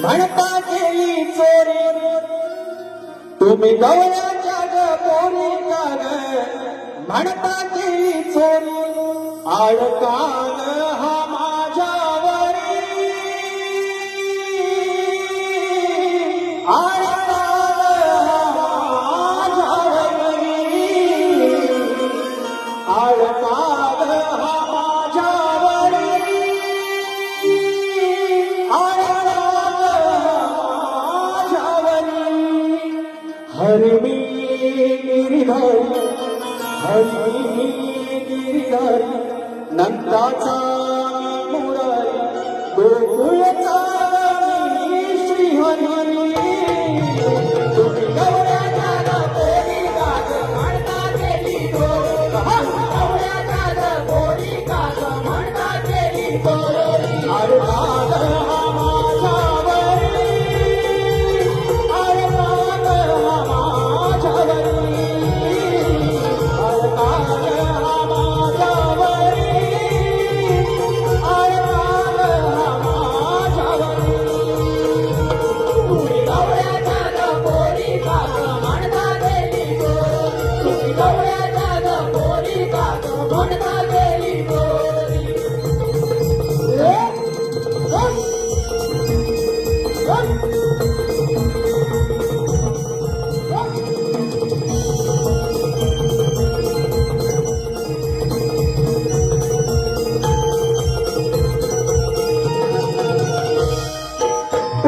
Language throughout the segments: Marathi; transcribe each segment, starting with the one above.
म्हणता केली चोरी. तुम्ही गवळ्याच्या ग पोरी का म्हणता केली चोरी. आळकान हरमी गिरिधारी हरमी गिरिधारी नंदाचा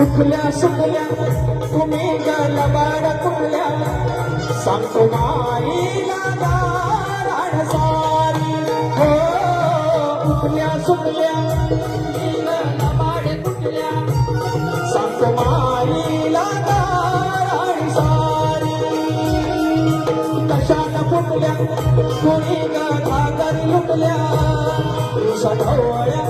उठल्या सुटल्या तुम्ही बाड कुठल्या सांगतो माईला सारी हो उठल्या सुटल्या तुम्ही गलबाड कुठल्या सांगतो माईला सारी कशाला फुटल्या? कोणी लुटल्या? सढवळ्या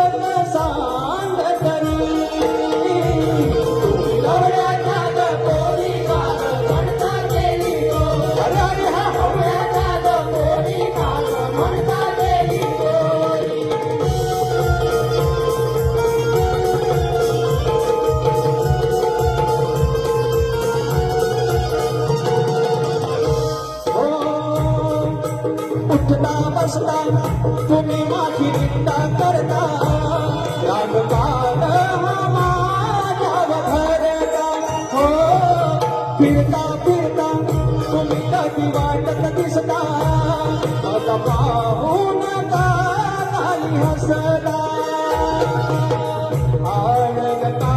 बसता तुम्ही माझी निंदा करता. राग हो फिरता फिरता तुम्ही कधी वाटत दिसता. आता पाहून का खाली हसता? आळगता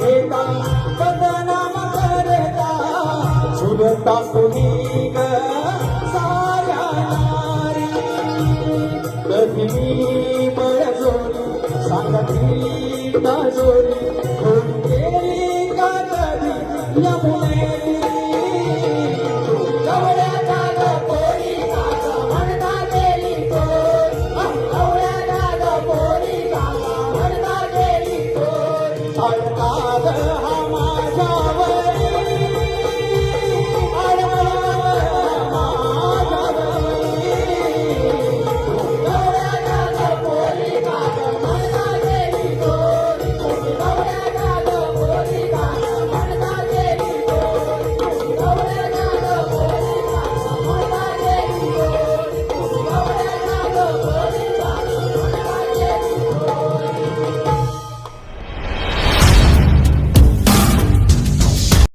घेता बदनाम करता? झुलता तुम्ही ग साऱ्याला जोरी कोण